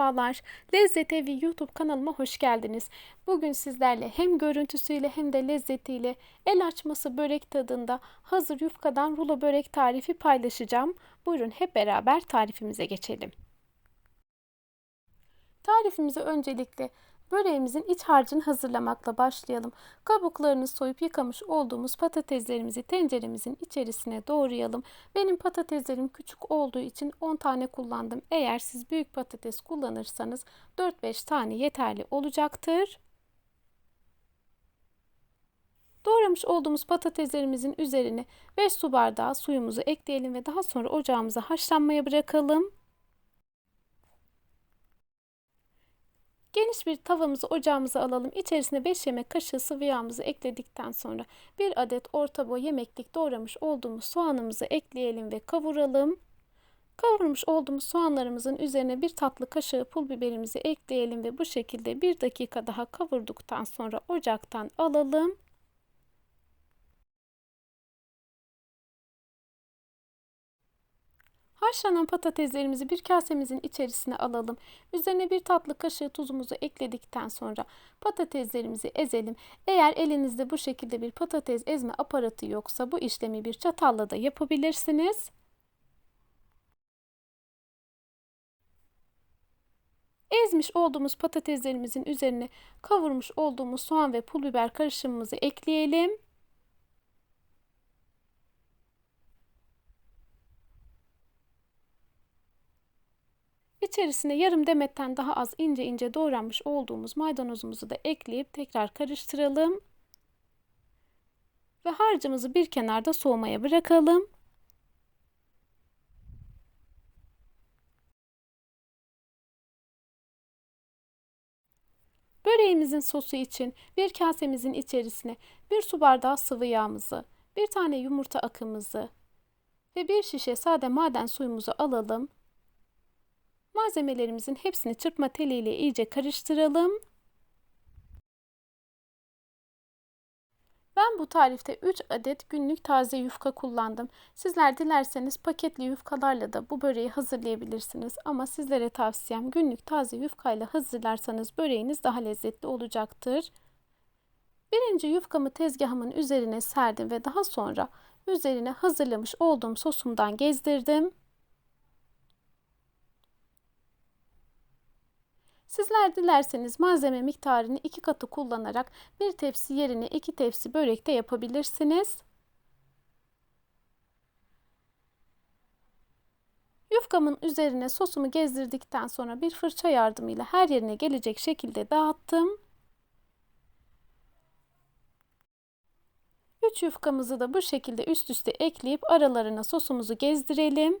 Merhabalar, Lezzet Evi YouTube kanalıma hoş geldiniz. Bugün sizlerle hem görüntüsüyle hem de lezzetiyle el açması börek tadında hazır yufkadan rulo börek tarifi paylaşacağım. Buyurun hep beraber tarifimize geçelim. Tarifimize öncelikle Böreğimizin iç harcını hazırlamakla başlayalım. Kabuklarını soyup yıkamış olduğumuz patateslerimizi tenceremizin içerisine doğrayalım. Benim patateslerim küçük olduğu için 10 tane kullandım. Eğer siz büyük patates kullanırsanız 4-5 tane yeterli olacaktır. Doğramış olduğumuz patateslerimizin üzerine 5 su bardağı suyumuzu ekleyelim ve daha sonra ocağımıza haşlanmaya bırakalım. Geniş bir tavamızı ocağımıza alalım. İçerisine 5 yemek kaşığı sıvı yağımızı ekledikten sonra bir adet orta boy yemeklik doğramış olduğumuz soğanımızı ekleyelim ve kavuralım. Kavurmuş olduğumuz soğanlarımızın üzerine bir tatlı kaşığı pul biberimizi ekleyelim ve bu şekilde bir dakika daha kavurduktan sonra ocaktan alalım. Haşlanan patateslerimizi bir kasemizin içerisine alalım. Üzerine bir tatlı kaşığı tuzumuzu ekledikten sonra patateslerimizi ezelim. Eğer elinizde bu şekilde bir patates ezme aparatı yoksa bu işlemi bir çatalla da yapabilirsiniz. Ezmiş olduğumuz patateslerimizin üzerine kavurmuş olduğumuz soğan ve pul biber karışımımızı ekleyelim. İçerisine yarım demetten daha az ince ince doğranmış olduğumuz maydanozumuzu da ekleyip tekrar karıştıralım. Ve harcımızı bir kenarda soğumaya bırakalım. Böreğimizin sosu için bir kasemizin içerisine bir su bardağı sıvı yağımızı, bir tane yumurta akımızı ve bir şişe sade maden suyumuzu alalım Malzemelerimizin hepsini çırpma teliyle iyice karıştıralım. Ben bu tarifte 3 adet günlük taze yufka kullandım. Sizler dilerseniz paketli yufkalarla da bu böreği hazırlayabilirsiniz. Ama sizlere tavsiyem günlük taze yufkayla hazırlarsanız böreğiniz daha lezzetli olacaktır. Birinci yufkamı tezgahımın üzerine serdim ve daha sonra üzerine hazırlamış olduğum sosumdan gezdirdim. Sizler dilerseniz malzeme miktarını iki katı kullanarak bir tepsi yerine iki tepsi börek de yapabilirsiniz. Yufkamın üzerine sosumu gezdirdikten sonra bir fırça yardımıyla her yerine gelecek şekilde dağıttım. 3 yufkamızı da bu şekilde üst üste ekleyip aralarına sosumuzu gezdirelim.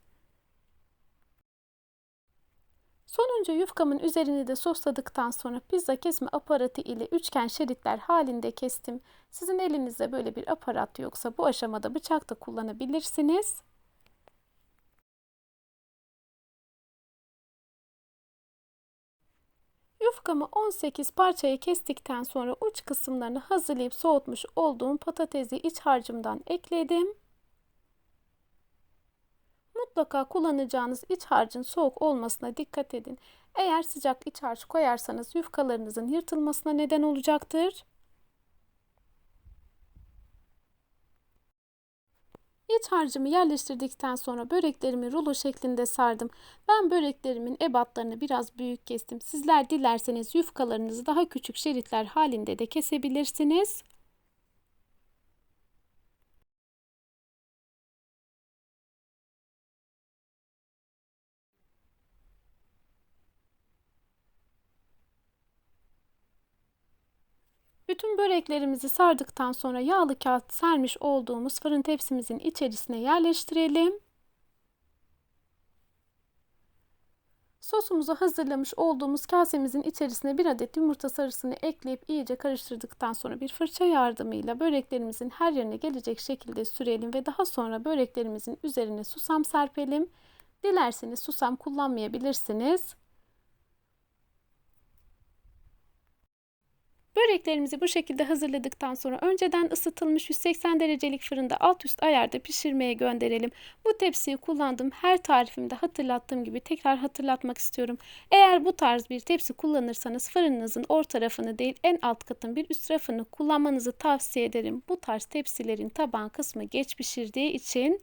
Sonuncu yufkamın üzerini de sosladıktan sonra pizza kesme aparatı ile üçgen şeritler halinde kestim. Sizin elinizde böyle bir aparat yoksa bu aşamada bıçak da kullanabilirsiniz. Yufkamı 18 parçaya kestikten sonra uç kısımlarını hazırlayıp soğutmuş olduğum patatesi iç harcımdan ekledim. Mutlaka kullanacağınız iç harcın soğuk olmasına dikkat edin. Eğer sıcak iç harç koyarsanız yufkalarınızın yırtılmasına neden olacaktır. İç harcımı yerleştirdikten sonra böreklerimi rulo şeklinde sardım. Ben böreklerimin ebatlarını biraz büyük kestim. Sizler dilerseniz yufkalarınızı daha küçük şeritler halinde de kesebilirsiniz. Bütün böreklerimizi sardıktan sonra yağlı kağıt sermiş olduğumuz fırın tepsimizin içerisine yerleştirelim. Sosumuzu hazırlamış olduğumuz kasemizin içerisine bir adet yumurta sarısını ekleyip iyice karıştırdıktan sonra bir fırça yardımıyla böreklerimizin her yerine gelecek şekilde sürelim ve daha sonra böreklerimizin üzerine susam serpelim. Dilerseniz susam kullanmayabilirsiniz. Böreklerimizi bu şekilde hazırladıktan sonra önceden ısıtılmış 180 derecelik fırında alt üst ayarda pişirmeye gönderelim. Bu tepsiyi kullandığım her tarifimde hatırlattığım gibi tekrar hatırlatmak istiyorum. Eğer bu tarz bir tepsi kullanırsanız fırınınızın orta tarafını değil en alt katın bir üst tarafını kullanmanızı tavsiye ederim. Bu tarz tepsilerin taban kısmı geç pişirdiği için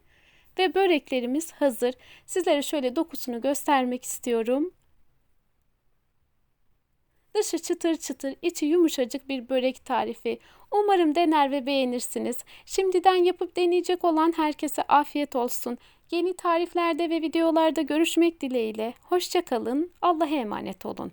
ve böreklerimiz hazır. Sizlere şöyle dokusunu göstermek istiyorum. Dışı çıtır çıtır, içi yumuşacık bir börek tarifi. Umarım dener ve beğenirsiniz. Şimdiden yapıp deneyecek olan herkese afiyet olsun. Yeni tariflerde ve videolarda görüşmek dileğiyle. Hoşçakalın. Allah'a emanet olun.